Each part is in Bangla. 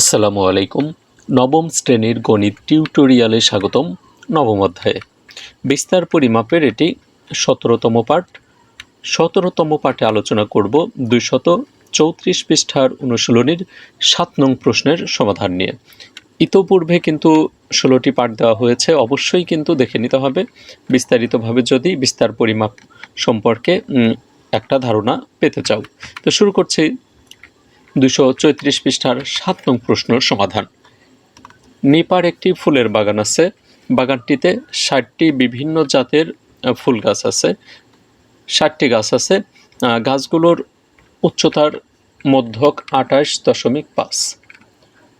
আসসালামু আলাইকুম। নবম শ্রেণির গণিত টিউটোরিয়ালে স্বাগতম নবম অধ্যায়ে। বিস্তার পরিমাপের এটি সতেরোতম পাঠ। সতেরোতম পাঠে আলোচনা করব দুইশত চৌত্রিশ পৃষ্ঠার অনুশীলনীর সাত নং প্রশ্নের সমাধান নিয়ে। ইতোপূর্বে কিন্তু ষোলোটি পাঠ দেওয়া হয়েছে, অবশ্যই কিন্তু দেখে নিতে হবে। বিস্তারিতভাবে যদি বিস্তার পরিমাপ সম্পর্কে একটা ধারণা পেতে চাও। তো শুরু করছি দুশো চৌত্রিশ পৃষ্ঠার সাত নং প্রশ্নের সমাধান। নিপার একটি ফুলের বাগান আছে। বাগানটিতে ষাটটি বিভিন্ন জাতের ফুল গাছ আছে। ষাটটি গাছ আছে। গাছগুলোর উচ্চতার মধ্যক আঠাশ দশমিক পাঁচ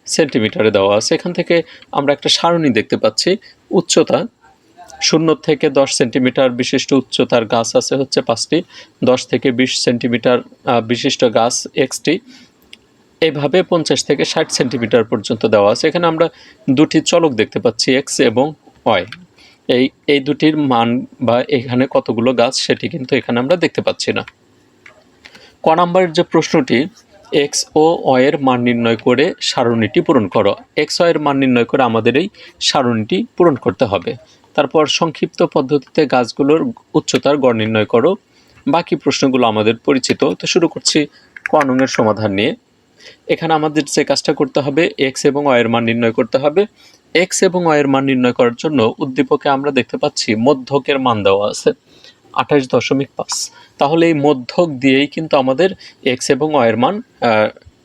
সেন্টিমিটারে দেওয়া আছে। এখান থেকে আমরা একটা সারণী দেখতে পাচ্ছি। উচ্চতা শূন্য থেকে দশ সেন্টিমিটার, বিশিষ্ট উচ্চতার গাছ আছে হচ্ছে পাঁচটি। দশ থেকে বিশ সেন্টিমিটার বিশিষ্ট গাছ এক্সটি। এইভাবে পঞ্চাশ থেকে ষাট সেন্টিমিটার পর্যন্ত দেওয়া আছে। এখানে আমরা দুটি চলক দেখতে পাচ্ছি এক্স এবং ওয়াই এই এই দুটির মান বা এখানে কতগুলো গাছ সেটি কিন্তু এখানে আমরা দেখতে পাচ্ছি না। ক নাম্বারের যে প্রশ্নটি এক্স ও ওয়ের মান নির্ণয় করে সারণীটি পূরণ করো। এক্স ওয়ের মান নির্ণয় করে আমাদের এই সারণীটি পূরণ করতে হবে। তারপর সংক্ষিপ্ত পদ্ধতিতে গাছগুলোর উচ্চতার গড় নির্ণয় করো। বাকি প্রশ্নগুলো আমাদের পরিচিত। তো শুরু করছি ক নংয়ের সমাধান নিয়ে। এখানে আমাদের যে কাজটা করতে হবে এক্স এবং ওয়ের মান নির্ণয় করতে হবে। এক্স এবং ওয়ের মান নির্ণয় করার জন্য উদ্দীপকে আমরা দেখতে পাচ্ছি মধ্যকের মান দেওয়া আছে, আঠাশ দশমিক পাঁচ। তাহলে এই মধ্যক দিয়েই কিন্তু আমাদের এক্স এবং ওয়ের মান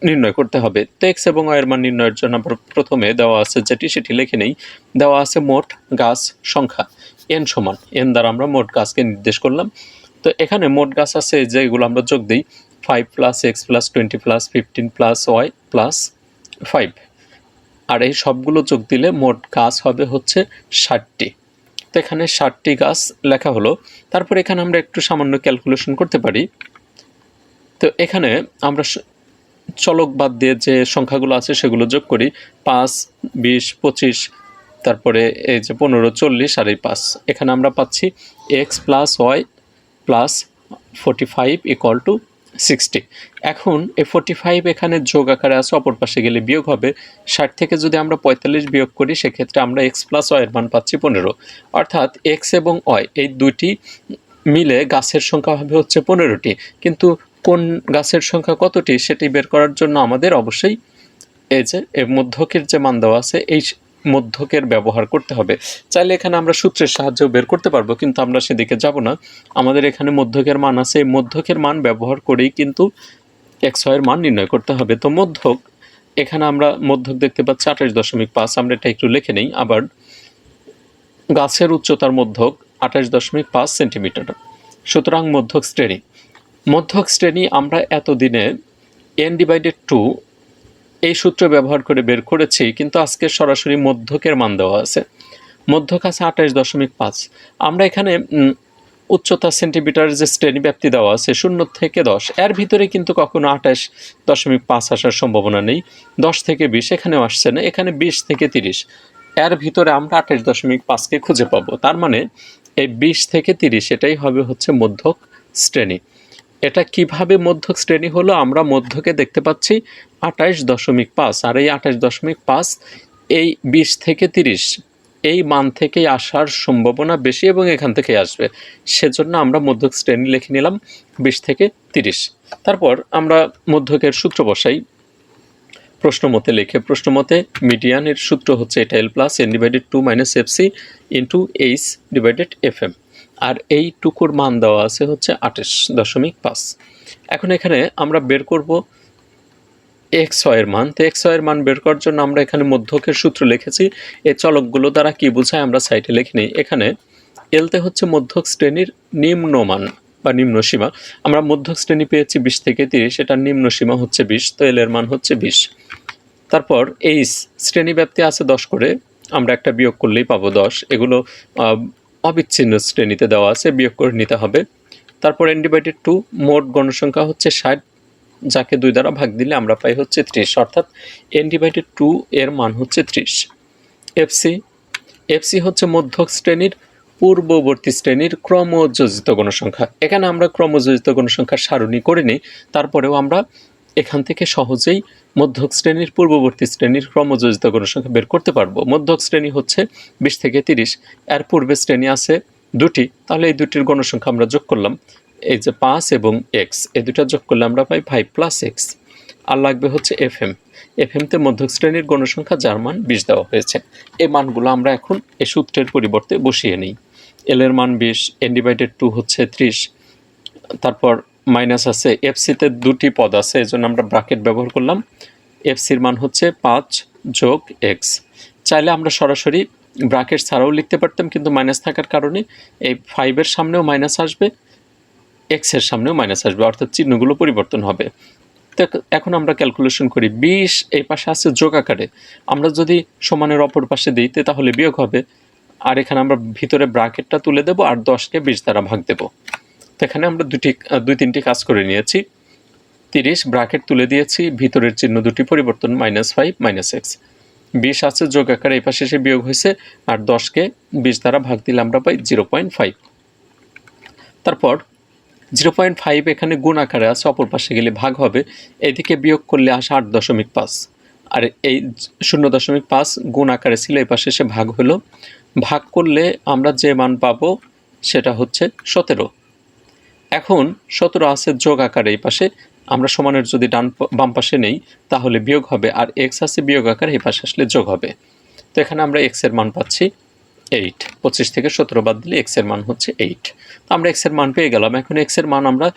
নির্ণয় করতে হবে। তো এক্স এবং ওয়ের মান নির্ণয়ের জন্য প্রথমে দেওয়া আছে যেটি, সেটি লিখে নেই। দেওয়া আছে মোট গাছ সংখ্যা এন সমান। এন দ্বারা আমরা মোট গাছকে নির্দেশ করলাম। তো এখানে মোট গাছ আছে যেগুলো আমরা যোগ দিই। Five plus X plus twenty plus fifteen plus Y plus five আর এই সবগুলো যোগ দিলে মোট গাছ হবে হচ্ছে ষাটটি। তো এখানে ষাটটি গাছ লেখা হলো। তারপর এখানে আমরা একটু সামান্য ক্যালকুলেশন করতে পারি। তো এখানে আমরা চলক বাদ দিয়ে যে সংখ্যাগুলো আছে সেগুলো যোগ করি। পাঁচ, বিশ, পঁচিশ, তারপরে এই যে পনেরো, চল্লিশ আর এই পাঁচ। এখানে আমরা পাচ্ছি X plus Y plus forty five equal to sixty এখন এ ফোর্টি ফাইভ এখানে যোগ আকারে আছে, অপর পাশে গেলে বিয়োগ হবে। ষাট থেকে যদি আমরা পঁয়তাল্লিশ বিয়োগ করি, সেক্ষেত্রে আমরা এক্স প্লাস ওয়ের মান পাচ্ছি পনেরো। অর্থাৎ এক্স এবং ওয়াই এই দুইটি মিলে গাছের সংখ্যা হবে হচ্ছে পনেরোটি। কিন্তু কোন গাছের সংখ্যা কতটি, সেটি বের করার জন্য আমাদের অবশ্যই এই যে, এর মধ্যকের যে মান দেওয়া আছে, এই মধ্যকের ব্যবহার করতে হবে। চাইলে এখানে আমরা সূত্রের সাহায্যেও বের করতে পারব, কিন্তু আমরা সেদিকে যাব না। আমাদের এখানে মধ্যকের মান আছে। এই মধ্যকের মান ব্যবহার করেই কিন্তু এক্সের মান নির্ণয় করতে হবে। তো মধ্যক, এখানে আমরা মধ্যক দেখতে পাচ্ছি আঠাশ দশমিক পাঁচ, আমরা এটা একটু লিখে নেই। আবার গাছের উচ্চতার মধ্যক আঠাশ দশমিক পাঁচ সেন্টিমিটার। সুতরাং মধ্যক শ্রেণি। মধ্যক শ্রেণি আমরা এতদিনে এন ডিভাইডেড টু সূত্র ব্যবহার করে বের করেছি, কিন্তু আজকে সরাসরি মধ্যকের মান দেওয়া আছে। মধ্যক আছে আঠাশ দশমিক পাঁচ। আমরা এখানে উচ্চতা সেন্টিমিটার যে শ্রেণি ব্যাপ্তি দেওয়া আছে, শূন্য থেকে দশ। এর ভিতরে কিন্তু কখনো আঠাশ দশমিক পাঁচ আসার সম্ভাবনা নেই। দশ থেকে বিশ, এখানেও আসছে না। এখানে বিশ থেকে তিরিশ। এর ভিতরে আমরা আঠাশ দশমিক পাঁচকে খুঁজে পাবো। তার মানে এই বিশ থেকে তিরিশ, এটাই হবে হচ্ছে মধ্যক শ্রেণি। এটা কীভাবে মধ্যক শ্রেণি হলো আমরা মধ্যকে দেখতে পাচ্ছি আঠাশ দশমিক পাঁচ, আর এই আঠাশ দশমিক পাঁচ এই বিশ থেকে তিরিশ, এই মান থেকে আসার সম্ভাবনা বেশি এবং এখান থেকে আসবে। সেজন্য আমরা মধ্যক শ্রেণি লিখে নিলাম বিশ থেকে তিরিশ। তারপর আমরা মধ্যকের সূত্র বসাই। প্রশ্নমতে লিখে প্রশ্নমতে মিডিয়ানের সূত্র হচ্ছে এটা L plus N divided two minus F C into H divided F M আর এই টুকুর মান দেওয়া আছে হচ্ছে আঠাশ দশমিক পাঁচ। এখন এখানে আমরা বের করব এক্সের মান। তো এক্সের মান বের করার জন্য আমরা এখানে মধ্যকের সূত্র লিখেছি। এই চলকগুলো দ্বারা কি বোঝায় আমরা সাইটে লিখে নিই। এখানে এলতে হচ্ছে মধ্যক শ্রেণির নিম্ন মান বা নিম্ন সীমা। আমরা মধ্যক শ্রেণি পেয়েছি বিশ থেকে তিরিশ এটার নিম্ন সীমা হচ্ছে বিশ, তো এলের মান হচ্ছে বিশ। তারপর এইচ শ্রেণি ব্যাপ্তি আছে দশ করে, আমরা একটা বিয়োগ করলেই পাবো দশ। এগুলো অবিচ্ছিন্ন শ্রেণীতে দেওয়া আছে, বিয়োগ করে নিতে হবে। তারপর ডিভাইডেড টু মোট গণসংখ্যা হচ্ছে ষাট, যাকে দুই দ্বারা ভাগ দিলে আমরা পাই হচ্ছে ত্রিশ, অর্থাৎ ডিভাইডেড টু এর মান হচ্ছে ত্রিশ। এফসি এফসি হচ্ছে মধ্যক শ্রেণির, পূর্ববর্তী শ্রেণির ক্রমযোজিত গণসংখ্যা। এখানে আমরা ক্রমযোজিত গণসংখ্যার সারণী করে নিই, তারপরেও আমরা এখান থেকে সহজেই মধ্যক শ্রেণির পূর্ববর্তী শ্রেণির ক্রমযোজিত গণসংখ্যা বের করতে পারব। মধ্যক শ্রেণি হচ্ছে বিশ থেকে তিরিশ। এর পূর্বে শ্রেণি আছে দুটি। তাহলে এই দুটির গণসংখ্যা আমরা যোগ করলাম। এই যে পাঁচ এবং এক্স, এই দুটা যোগ করলে আমরা পাই ফাইভ প্লাস এক্স। আর লাগবে হচ্ছে এফ এম। এফ এমতে মধ্যক শ্রেণির গণসংখ্যা যার মান বিশ দেওয়া হয়েছে। এই মানগুলো আমরা এখন এই সূত্রের পরিবর্তে বসিয়ে নিই। এল এর মান বিশ এন ডিভাইডেড টু হচ্ছে ত্রিশ। তারপর মাইনাস আছে এফসিতে দুটি পদ আছে এই জন্য আমরা ব্রাকেট ব্যবহার করলাম। এফসির মান হচ্ছে পাঁচ যোগ এক্স চাইলে আমরা সরাসরি ব্রাকেট ছাড়াও লিখতে পারতাম, কিন্তু মাইনাস থাকার কারণে এই ফাইভের সামনেও মাইনাস আসবে এক্সের সামনেও মাইনাস আসবে, অর্থাৎ চিহ্নগুলো পরিবর্তন হবে। তো এখন আমরা ক্যালকুলেশন করি, বিশ এই পাশে আছে যোগ আকারে। আমরা যদি সমানের অপর পাশে দিই, তে তাহলে বিয়োগ হবে। আর এখানে আমরা ভিতরে ব্রাকেটটা তুলে দেবো, আর দশকে বিশ দ্বারা ভাগ দেবো। তো এখানে আমরা দুটি দুই, তিনটি কাজ করে নিয়েছি। তিরিশ ব্রাকেট তুলে দিয়েছি, ভিতরের চিহ্ন দুটি, পরিবর্তন মাইনাস ফাইভ, মাইনাস এক্স বিশ আছে, যোগ আকারে এই পাশে এসে বিয়োগ হয়েছে, আর দশকে বিশ দ্বারা ভাগ দিলে আমরা পাই জিরো পয়েন্ট ফাইভ। তারপর জিরো পয়েন্ট ফাইভ এখানে গুণ আকারে আছে, অপর পাশে গেলে ভাগ হবে, এদিকে বিয়োগ করলে আসে আট দশমিক পাঁচ। আর এই শূন্য দশমিক পাঁচ গুণ আকারে ছিল, এই পাশে এসে ভাগ হলো। ভাগ করলে আমরা যে মান পাবো সেটা হচ্ছে সতেরো। এখন সতেরো আছে যোগ আকারে এই পাশে। আমরা সমানের যদি ডান বাম পাশে নেই, তাহলে বিয়োগ হবে, আর এক্স আছে বিয়োগ আকারে এই পাশে আসলে যোগ হবে। তো এখানে আমরা এক্সের মান পাচ্ছি এইট পঁচিশ থেকে সতেরো বাদ দিলে এক্সের মান হচ্ছে এইট তো আমরা এক্সের মান পেয়ে গেলাম। এখন এক্সের মান আমরা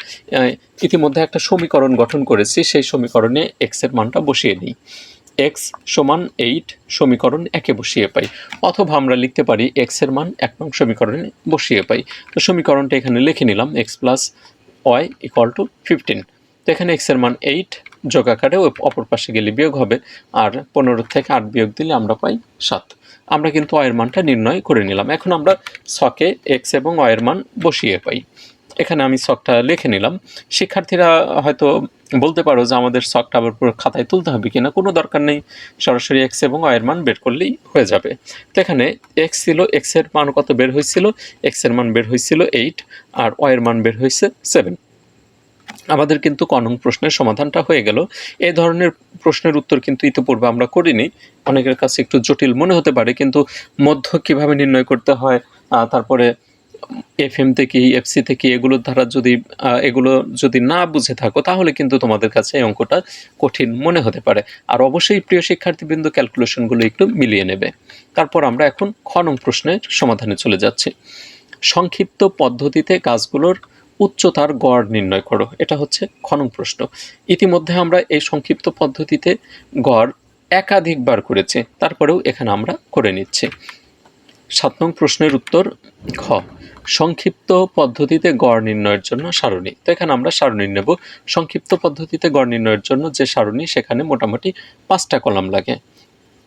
ইতিমধ্যে একটা সমীকরণ গঠন করেছি, সেই সমীকরণে এক্সের মানটা বসিয়ে নিই। এক্স সমান এইট সমীকরণ একে বসিয়ে পাই। অথবা আমরা লিখতে পারি এক্সের মান এক নং সমীকরণে বসিয়ে পাই। তো সমীকরণটা এখানে লিখে নিলাম X plus Y equal to fifteen তো এখানে এক্সের মান এইট যোগ আকারে অপর পাশে গেলে বিয়োগ হবে, আর পনেরো থেকে আট বিয়োগ দিলে আমরা পাই সাত। আমরা কিন্তু অয়ের মানটা নির্ণয় করে নিলাম। এখন আমরা ছকে এক্স এবং অয়ের মান বসিয়ে পাই। এখানে আমি ছকটা লিখে নিলাম। শিক্ষার্থীরা হয়তো বলতে পারো যে আমাদের ছকটা আবার পুরো খাতায় তুলতে হবে কিনা। কোনো দরকার নেই, সরাসরি এক্স এবং অয়ের মান বের করলেই হয়ে যাবে। তো এখানে এক্স ছিল এক্সের মান কত বের হয়েছিল? এক্সের মান বের হয়েছিল এইট আর অয়ের মান বের হয়েছে সেভেন আমাদের কিন্তু কনং প্রশ্নের সমাধানটা হয়ে গেল। এই ধরনের প্রশ্নের উত্তর কিন্তু ইতিপূর্বে আমরা করিনি। অনেকের কাছে একটু জটিল মনে হতে পারে, কিন্তু মধ্য কীভাবে নির্ণয় করতে হয় তারপরে এফ এম থেকে এফসি থেকে এগুলোর দ্বারা যদি এগুলো যদি না বুঝে থাকো, তাহলে কিন্তু তোমাদের কাছে এই অঙ্কটা কঠিন মনে হতে পারে। আর অবশ্যই প্রিয় শিক্ষার্থীবৃন্দ ক্যালকুলেশনগুলো একটু মিলিয়ে নেবে। তারপর আমরা এখন খ নং প্রশ্নের সমাধানে চলে যাচ্ছি। সংক্ষিপ্ত পদ্ধতিতে গাছগুলোর উচ্চতার গড় নির্ণয় করো। এটা হচ্ছে খনন প্রশ্ন। ইতিমধ্যে আমরা এই সংক্ষিপ্ত পদ্ধতিতে গড় একাধিকবার করেছি। তারপরেও এখানে আমরা করে নিচ্ছি। সাত নং প্রশ্নের উত্তর খ সংক্ষিপ্ত পদ্ধতিতে গড় নির্ণয়ের জন্য সারণী। তো এখানে আমরা সারণী নেব। সংক্ষিপ্ত পদ্ধতিতে গড় নির্ণয়ের জন্য যে সারণী, সেখানে মোটামুটি পাঁচটা কলাম লাগে।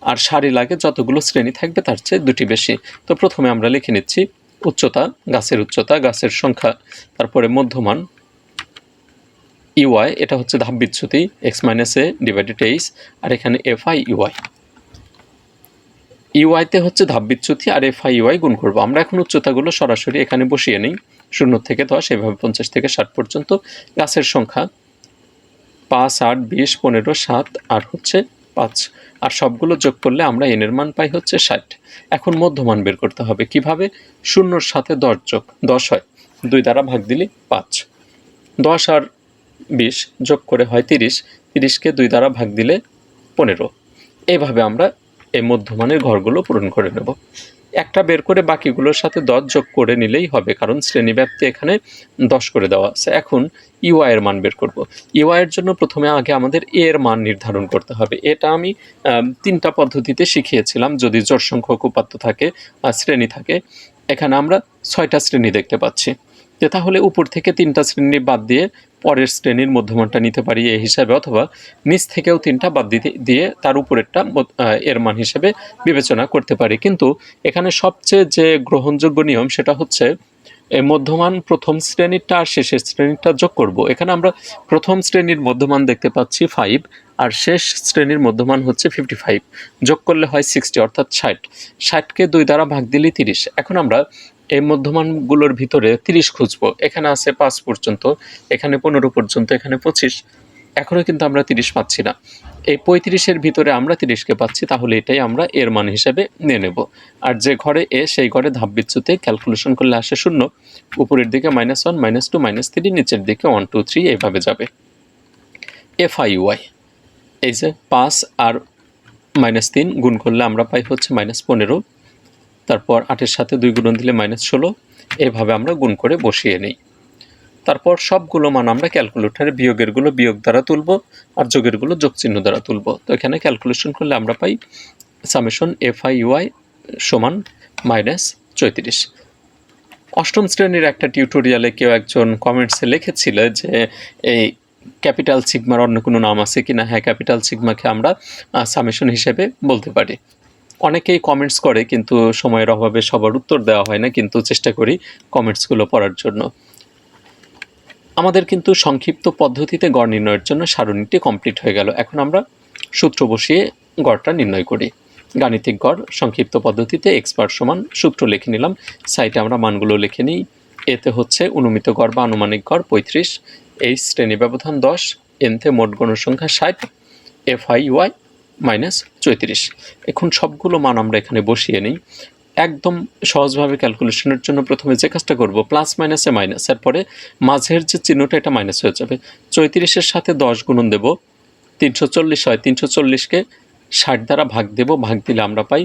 আর সারি লাগে যতগুলো শ্রেণি থাকবে তার চেয়ে দুটি বেশি। তো প্রথমে আমরা লিখে নিচ্ছি উচ্চতা, গাছের উচ্চতা, গাছের সংখ্যা, তারপরে মধ্যমান, ইউআই, এটা হচ্ছে ধাপ বিচ্যুতি X minus A divided H, আর এখানে এফ আই, ইউআই। ইউআইতে হচ্ছে ধাপ বিচ্যুতি আর এফ আই ইউআই গুণ করব। আমরা এখন উচ্চতাগুলো সরাসরি এখানে বসিয়ে নিই। শূন্য থেকে দশ, এভাবে পঞ্চাশ থেকে ষাট পর্যন্ত গাছের সংখ্যা। পাঁচ, আট, বিশ, পনেরো, সাত, আর হচ্ছে পাঁচ। আর সবগুলো যোগ করলে আমরা এনের মান পাই হচ্ছে ষাট। এখন মধ্যমান বের করতে হবে। কীভাবে? শূন্যর সাথে দশ যোগ, দশ হয়। দুই দ্বারা ভাগ দিলে পাঁচ। দশ আর বিশ যোগ করে হয় তিরিশ। তিরিশকে দুই দ্বারা ভাগ দিলে পনেরো। এইভাবে আমরা এই মধ্যমানের ঘরগুলো পূরণ করে নেব। একটা বের করে বাকিগুলোর সাথে দশ যোগ করে নিলেই হবে, কারণ শ্রেণীব্যাপ্তি এখানে দশ করে দেওয়া আছে। এখন ইউআই এর মান বের করব। ইউআই এর জন্য প্রথমে আগে আমাদের এ এর মান নির্ধারণ করতে হবে। এটা আমি তিনটা পদ্ধতিতে শিখিয়েছিলাম, যদি জোর সংখ্যক উপাত্ত থাকে শ্রেণি থাকে। এখানে আমরা ছয়টা শ্রেণি দেখতে পাচ্ছি। তাহলে উপর থেকে তিনটা শ্রেণি বাদ দিয়ে পরের শ্রেণির মধ্যমানটা নিতে পারি এই হিসাবে, অথবা নিচ থেকেও তিনটা বাদ দিতে, দিয়ে তার উপরেরটা এর মান হিসেবে বিবেচনা করতে পারি। কিন্তু এখানে সবচেয়ে যে গ্রহণযোগ্য নিয়ম সেটা হচ্ছে মধ্যমান প্রথম শ্রেণীরটা আর শেষের শ্রেণীরটা যোগ করব। এখানে আমরা প্রথম শ্রেণির মধ্যমান দেখতে পাচ্ছি ফাইভ আর শেষ শ্রেণির মধ্যমান হচ্ছে ফিফটি ফাইভ যোগ করলে হয় সিক্সটি অর্থাৎ ষাট। ষাটকে দুই দ্বারা ভাগ দিলে তিরিশ। এখন আমরা এই মধ্যমানগুলোর ভিতরে তিরিশ খুঁজবো। এখানে আছে পাঁচ পর্যন্ত, এখানে পনেরো পর্যন্ত, এখানে পঁচিশ। এখনও কিন্তু আমরা তিরিশ পাচ্ছি না। এই পঁয়ত্রিশের ভিতরে আমরা তিরিশকে পাচ্ছি, তাহলে এটাই আমরা এর মান হিসাবে নিয়ে নেব। আর যে ঘরে এ, সেই ঘরে ধাপ বিচ্যুতে ক্যালকুলেশন করলে আসে শূন্য। উপরের দিকে minus one minus two minus three নিচের দিকে ওয়ান টু থ্রি এইভাবে যাবে। এফ আই ওয়াই এই যে পাঁচ আর মাইনাস তিন গুণ করলে আমরা পাই হচ্ছে মাইনাস পনেরো। তারপর আটের সাথে দুই গুণন দিলে মাইনাস ষোলো, এভাবে আমরা গুণ করে বসিয়ে নিই। তারপর সবগুলো মান আমরা ক্যালকুলেটারে বিয়োগেরগুলো বিয়োগ দ্বারা তুলব আর যোগেরগুলো যোগ চিহ্ন দ্বারা তুলব। তো এখানে ক্যালকুলেশন করলে আমরা পাই summation F I U I সমান মাইনাস চৌত্রিশ। অষ্টম শ্রেণির একটা টিউটোরিয়ালে কেউ একজন কমেন্টসে লিখেছিল যে, এই ক্যাপিটাল সিগমার অন্য কোনো নাম আছে কি না হ্যাঁ ক্যাপিটাল সিগমাকে আমরা সামেশন হিসেবে বলতে পারি। অনেকেই কমেন্টস করে, কিন্তু সময়ের অভাবে সবার উত্তর দেওয়া হয় না, কিন্তু চেষ্টা করি কমেন্টসগুলো পড়ার জন্য। আমাদের কিন্তু সংক্ষিপ্ত পদ্ধতিতে গড় নির্ণয়ের জন্য সারণীটি কমপ্লিট হয়ে গেল। এখন আমরা সূত্র বসিয়ে গড়টা নির্ণয় করি। গাণিতিক গড়, সংক্ষিপ্ত পদ্ধতিতে এক্সপার্ট সমান সূত্র লিখে নিলাম। সাইটে আমরা মানগুলো লিখে নিই। এতে হচ্ছে অনুমিত গড় বা আনুমানিক গড় পঁয়ত্রিশ এই শ্রেণি ব্যবধান দশ এনতে মোট গণসংখ্যা ষাট এফ আই ওয়াই মাইনাস চৌত্রিশ। এখন সবগুলো মান আমরা এখানে বসিয়ে নিই। একদম সহজভাবে ক্যালকুলেশনের জন্য প্রথমে যে কাজটা করব, প্লাস মাইনাসে মাইনাস। এরপরে মাঝের যে চিহ্নটা, এটা মাইনাস হয়ে যাবে। চৌত্রিশের সাথে দশ গুণন দেব। তিনশো চল্লিশ হয়, তিনশো চল্লিশকে ষাট দ্বারা ভাগ দেব। ভাগ দিলে আমরা পাই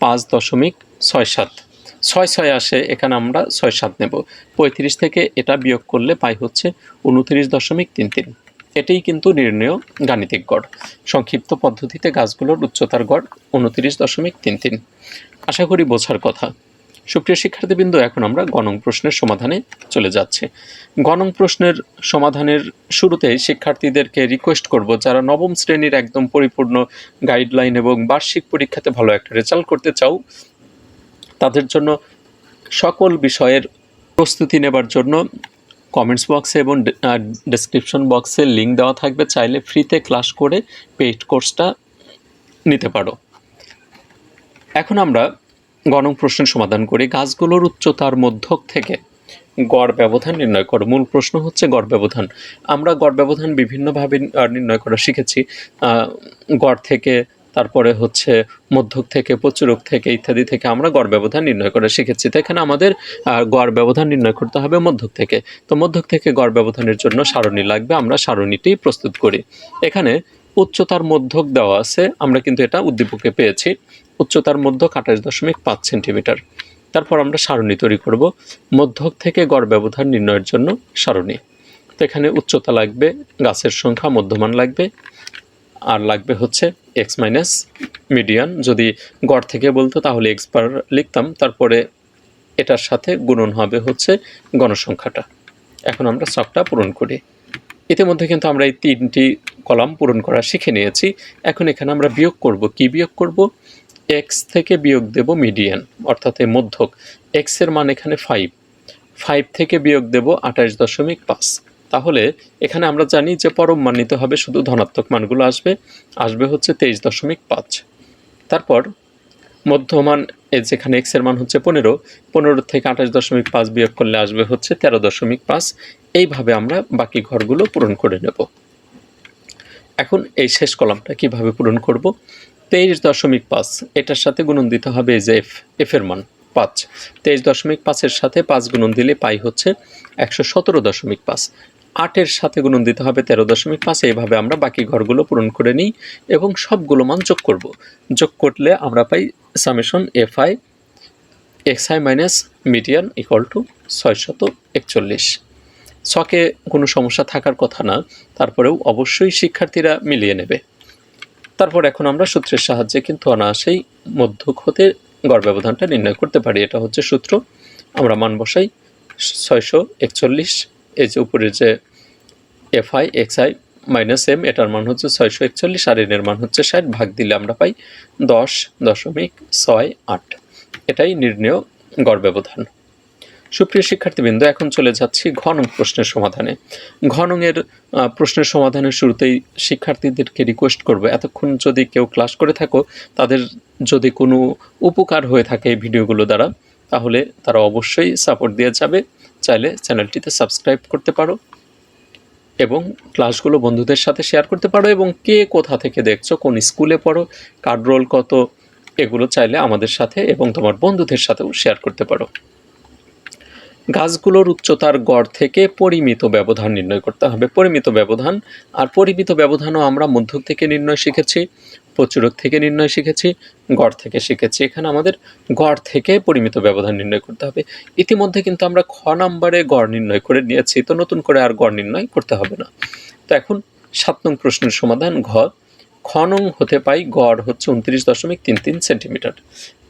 পাঁচ দশমিক ছয় সাত। ছয় ছয় আসে, এখানে আমরা ছয় সাত নেব। পঁয়ত্রিশ থেকে এটা বিয়োগ করলে পাই হচ্ছে উনত্রিশ দশমিক তিন তিন। এটাই কিন্তু নির্ণয় গাণিতিক গড়। সংক্ষিপ্ত পদ্ধতিতে গাছগুলোর উচ্চতার গড় উনত্রিশ দশমিক তিন তিন। আশা করি বোঝার কথা। সুপ্রিয় শিক্ষার্থীবৃন্দ, এখন আমরা গণং প্রশ্নের সমাধানে চলে যাচ্ছে। গণং প্রশ্নের সমাধানের শুরুতে শিক্ষার্থীদেরকে রিকোয়েস্ট করব, যারা নবম শ্রেণির একদম পরিপূর্ণ গাইডলাইন এবং বার্ষিক পরীক্ষাতে ভালো একটা রেজাল্ট করতে চাও, তাদের জন্য সকল বিষয়ের প্রস্তুতি নেবার জন্য কমেন্টস বক্সে এবং ডেসক্রিপশন বক্সে লিঙ্ক দেওয়া থাকবে। চাইলে ফ্রিতে ক্লাস করে পেইড কোর্সটা নিতে পারো। এখন আমরা গণং প্রশ্নের সমাধান করি। গাছগুলোর উচ্চতার মধ্যক থেকে গড় ব্যবধান নির্ণয় করো। মূল প্রশ্ন হচ্ছে গড় ব্যবধান। আমরা গড় ব্যবধান বিভিন্নভাবে নির্ণয় করা শিখেছি। গড় থেকে তারপরে হচ্ছে মধ্যক থেকে, প্রচুরক থেকে ইত্যাদি থেকে আমরা গড় ব্যবধান নির্ণয় করে শিখেছি। তো এখানে আমাদের গড় ব্যবধান নির্ণয় করতে হবে মধ্যক থেকে। তো মধ্যক থেকে গড় ব্যবধানের জন্য সারণী লাগবে, আমরা সারণীটি প্রস্তুত করি। এখানে উচ্চতার মধ্যক দেওয়া আছে, আমরা কিন্তু এটা উদ্দীপকে পেয়েছি। উচ্চতার মধ্যক আঠাশ দশমিক পাঁচ সেন্টিমিটার। তারপর আমরা সারণী তৈরি করব। মধ্যক থেকে গড় ব্যবধান নির্ণয়ের জন্য সারণী। তো এখানে উচ্চতা লাগবে, গাছের সংখ্যা মধ্যমান লাগবে, আর লাগবে হচ্ছে এক্স মাইনাস মিডিয়ান যদি গড় থেকে বলতো তাহলে এক্স বার লিখতাম, তারপরে এটার সাথে গুণন হবে হচ্ছে গণসংখ্যাটা। এখন আমরা সবটা পূরণ করি। ইতিমধ্যে কিন্তু আমরা এই তিনটি কলাম পূরণ করা শিখে নিয়েছি। এখন এখানে আমরা বিয়োগ করব। কি বিয়োগ করব? এক্স থেকে বিয়োগ দেব মিডিয়ান অর্থাৎ মধ্যক। এক্সের মান এখানে ফাইভ ফাইভ থেকে বিয়োগ দেব আঠাশ দশমিক পাঁচ। তাহলে এখানে আমরা জানি যে পরম মান নিতে হবে, শুধু ধনাত্মক মানগুলো আসবে আসবে হচ্ছে তেইশ দশমিক পাঁচ। তারপর মধ্যমান যেখানে এক্সের মান হচ্ছে পনেরো পনেরো থেকে আঠাশ দশমিক পাঁচ বিয়োগ করলে আসবে হচ্ছে তেরো দশমিক পাঁচ। এইভাবে আমরা বাকি ঘরগুলো পূরণ করে নেব। এখন এই শেষ কলামটা কীভাবে পূরণ করব? তেইশ দশমিক পাঁচ, এটার সাথে গুণন দিতে হবে যে এফ এফের মান পাঁচ। তেইশ দশমিক পাঁচের সাথে পাঁচ গুণন দিলে পাই হচ্ছে একশো সতেরো দশমিক পাঁচ। আটের সাথে গুণন দিতে হবে তেরো দশমিক পাঁচ, এইভাবে আমরা বাকি ঘরগুলো পূরণ করে নিই এবং সবগুলো মান যোগ করব। যোগ করলে আমরা পাই summation F I X I minus median equal to ছয়শত একচল্লিশ। ছকে কোনো সমস্যা থাকার কথা না, তারপরেও অবশ্যই শিক্ষার্থীরা মিলিয়ে নেবে। তারপর এখন আমরা সূত্রের সাহায্যে কিন্তু অনায়াসেই মধ্যক হতে গড় ব্যবধানটা নির্ণয় করতে পারি। এটা হচ্ছে সূত্র। আমরা মান বসাই ছয়শো একচল্লিশ এই যে উপরে যে F I X I minus M এটার মান হচ্ছে ছয়শো একচল্লিশ আর এনের মান হচ্ছে ষাট ভাগ দিলে আমরা পাই দশ দশমিক ছয় আট। এটাই নির্ণয় গড় ব্যবধান। সুপ্রিয় শিক্ষার্থীবৃন্দ, এখন চলে যাচ্ছি ঘনং প্রশ্নের সমাধানে। ঘনংয়ের প্রশ্নের সমাধানের শুরুতেই শিক্ষার্থীদেরকে রিকোয়েস্ট করব, এতক্ষণ যদি কেউ ক্লাস করে থাকো, তাদের যদি কোনো উপকার হয়ে থাকে এই ভিডিওগুলো দ্বারা, তাহলে তারা অবশ্যই সাপোর্ট দিয়ে যাবে। চাইলে চ্যানেলটিতে সাবস্ক্রাইব করতে পারো এবং ক্লাসগুলো বন্ধুদের সাথে শেয়ার করতে পারো এবং কে কোথা থেকে দেখছ, কোন স্কুলে পড়ো কার রোল কত, এগুলো চাইলে আমাদের সাথে এবং তোমার বন্ধুদের সাথেও শেয়ার করতে পারো। গাছগুলোর উচ্চতার গড় থেকে পরিমিত ব্যবধান নির্ণয় করতে হবে। পরিমিত ব্যবধান, আর পরিমিত ব্যবধানও আমরা মধ্যক থেকে নির্ণয় শিখেছি, প্রচুরক থেকে নির্ণয় শিখেছি গড় থেকে শিখেছি। এখানে আমাদের গড় থেকে পরিমিত ব্যবধান নির্ণয় করতে হবে। ইতিমধ্যে কিন্তু আমরা খ নাম্বারে গড় নির্ণয় করে নিয়েছি, তো নতুন করে আর গড় নির্ণয় করতে হবে না। তো এখন সাত নং প্রশ্নের সমাধান ঘ। খ নং হতে পাই গড় হচ্ছে উনত্রিশ দশমিক তিন তিন সেন্টিমিটার।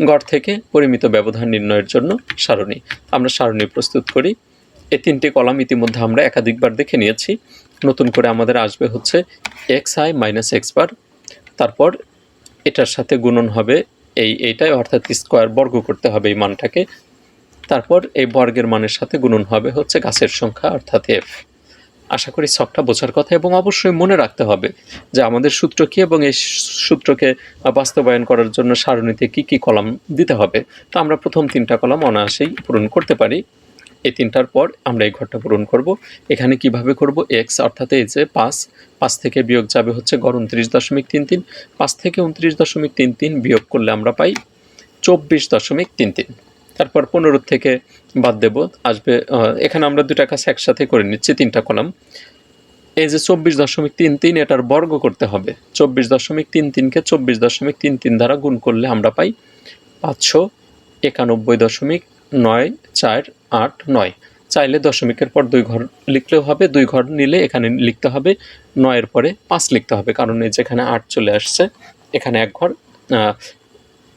গড় থেকে পরিমিত ব্যবধান নির্ণয়ের জন্য সারণী। আমরা সারণী প্রস্তুত করি। এই তিনটি কলাম ইতিমধ্যে আমরা একাধিকবার দেখে নিয়েছি। নতুন করে আমাদের আসবে হচ্ছে X I minus X bar. তারপর এটার সাথে গুণন হবে এই এইটাই, অর্থাৎ স্কোয়ার বর্গ করতে হবে এই মানটাকে। তারপর এই বর্গের মানের সাথে গুণন হবে হচ্ছে গাছের সংখ্যা, অর্থাৎ এফ আশা করি সবটা বোঝার কথা, এবং অবশ্যই মনে রাখতে হবে যে আমাদের সূত্র কী, এবং এই সূত্রকে বাস্তবায়ন করার জন্য সারণীতে কি কি কলাম দিতে হবে। তো আমরা প্রথম তিনটা কলাম অনায়াসেই পূরণ করতে পারি। এই তিনটার পর আমরা এই ঘরটা পূরণ করব। এখানে কীভাবে করব? এক্স অর্থাৎ এই যে পাঁচ পাঁচ থেকে বিয়োগ যাবে হচ্ছে গড় উনত্রিশ দশমিক তিন তিন। পাঁচ থেকে উনত্রিশ দশমিক তিন তিন বিয়োগ করলে আমরা পাই চব্বিশ দশমিক তিন তিন। তারপর পনেরো থেকে বাদ দেব, আসবে এখানে আমরা দুটা কাছে একসাথে করে নিচ্ছি, তিনটা কলাম। এই যে চব্বিশ দশমিক তিন তিন, এটার বর্গ করতে হবে। চব্বিশ দশমিক তিন তিনকে চব্বিশ দশমিক তিন তিন দ্বারা গুণ করলে আমরা পাই পাঁচশো একানব্বই দশমিক নয়, চার, আট, নয়। চাইলে দশমিকের পর দুই ঘর লিখলেও হবে, দুই ঘর নিলে এখানে লিখতে হবে, নয়ের পরে পাঁচ লিখতে হবে, কারণ এই যেখানে আট চলে আসছে, এখানে এক ঘর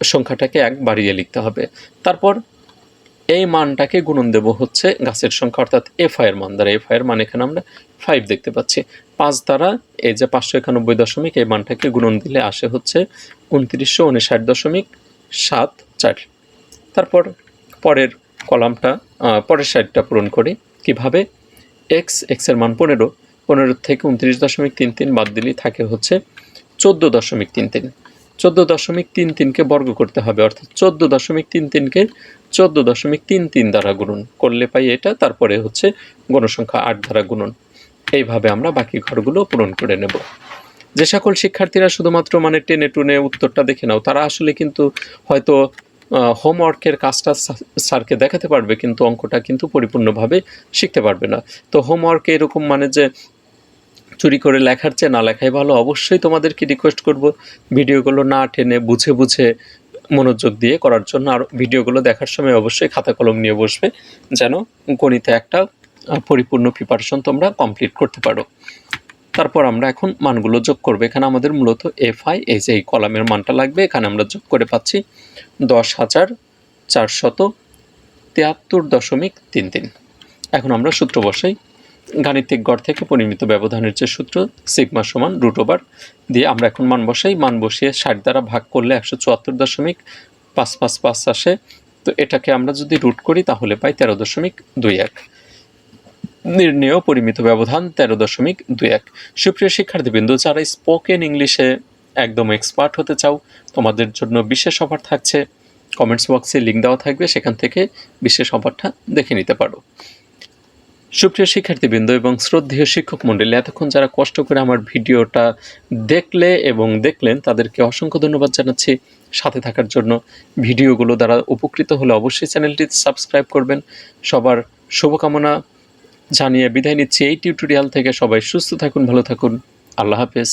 সংখ্যাটাকে এক বাড়িয়ে লিখতে হবে। তারপর এই মানটাকে গুণন দেব হচ্ছে গাছের সংখ্যা, অর্থাৎ এফ এর মান দ্বারা। এফ এর মান এখানে আমরা ফাইভ দেখতে পাচ্ছি। পাঁচ দ্বারা এই যে পাঁচশো একানব্বই দশমিক, এই মানটাকে গুণন দিলে আসে হচ্ছে উনত্রিশশো উনষাট দশমিক সাত চার। তারপর পরের কলামটা পরের সাইডটা পূরণ করি। কীভাবে? এক্স এক্সের মান পনেরো পনেরো থেকে উনত্রিশ দশমিক তিন তিন বাদ দিলেই থাকে হচ্ছে চোদ্দ দশমিক তিন তিন। চোদ্দ দশমিক তিন তিনকে বর্গ করতে হবে, অর্থাৎ চোদ্দ দশমিক তিন তিনকে চোদ্দ দশমিক তিন তিন দ্বারা গুণন। করলে পাই এটা, তারপরে হচ্ছে গণসংখ্যা আট দ্বারা গুণন। এইভাবে আমরা বাকি ঘরগুলো পূরণ করে নেব। যে সকল শিক্ষার্থীরা শুধুমাত্র মানে টেনে টুনে উত্তরটা দেখে নাও, তারা আসলে কিন্তু হয়তো হোমওয়ার্কের কাজটা স্যারকে দেখাতে পারবে, কিন্তু অঙ্কটা কিন্তু পরিপূর্ণভাবে শিখতে পারবে না। তো হোমওয়ার্কে এরকম মানে যে চুরি করে লেখার চেয়ে না লেখাই ভালো, অবশ্যই তোমাদেরকে রিকোয়েস্ট করব। ভিডিওগুলো না টেনে বুঝে বুঝে মনোযোগ দিয়ে করার জন্য, আর ভিডিওগুলো দেখার সময় অবশ্যই খাতা কলম নিয়ে বসবে, যেন গণিতে একটা পরিপূর্ণ প্রিপারেশন তোমরা কমপ্লিট করতে পারো। তারপর আমরা এখন মানগুলো যোগ করব। এখানে আমাদের মূলত এফ আই এই যে এই কলামের মানটা লাগবে, এখানে আমরা যোগ করে পাচ্ছি দশ হাজার চারশত তিয়াত্তর দশমিক তিন তিন। এখন আমরা সূত্র বসাই। গাণিতিক গড় থেকে পরিমিত ব্যবধানের যে সূত্র, সিগমা সমান রুট ওভার দিয়ে আমরা এখন মান বসাই। মান বসিয়ে ষাট দ্বারা ভাগ করলে একশো চুয়াত্তর দশমিক পাঁচ পাঁচ পাঁচ আসে। তো এটাকে আমরা যদি রুট করি, তাহলে পাই তেরো দশমিক দুই এক। নির্ণেয় পরিমিত ব্যবধান তেরো দশমিক দুই এক। সুপ্রিয় শিক্ষার্থীবৃন্দ, যারা স্পোকেন ইংলিশে একদম এক্সপার্ট হতে চাও, তোমাদের জন্য বিশেষ অফার থাকছে। কমেন্টস বক্সে লিঙ্ক দেওয়া থাকবে, সেখান থেকে বিশেষ অফারটা দেখে নিতে পারো। সুপ্রিয় শিক্ষার্থীবৃন্দ এবং শ্রদ্ধেয় শিক্ষক মণ্ডলী, এতক্ষণ যারা কষ্ট করে আমার ভিডিওটা দেখলে এবং দেখলেন, তাদেরকে অসংখ্য ধন্যবাদ জানাচ্ছি। সাথে থাকার জন্য ভিডিওগুলো দ্বারা উপকৃত হলে অবশ্যই চ্যানেলটি সাবস্ক্রাইব করবেন। সবার শুভকামনা। জানিয়ে বিদায় নিচ্ছি এই টিউটোরিয়াল থেকে সবাই সুস্থ থাকুন ভালো থাকুন। আল্লাহ হাফেজ।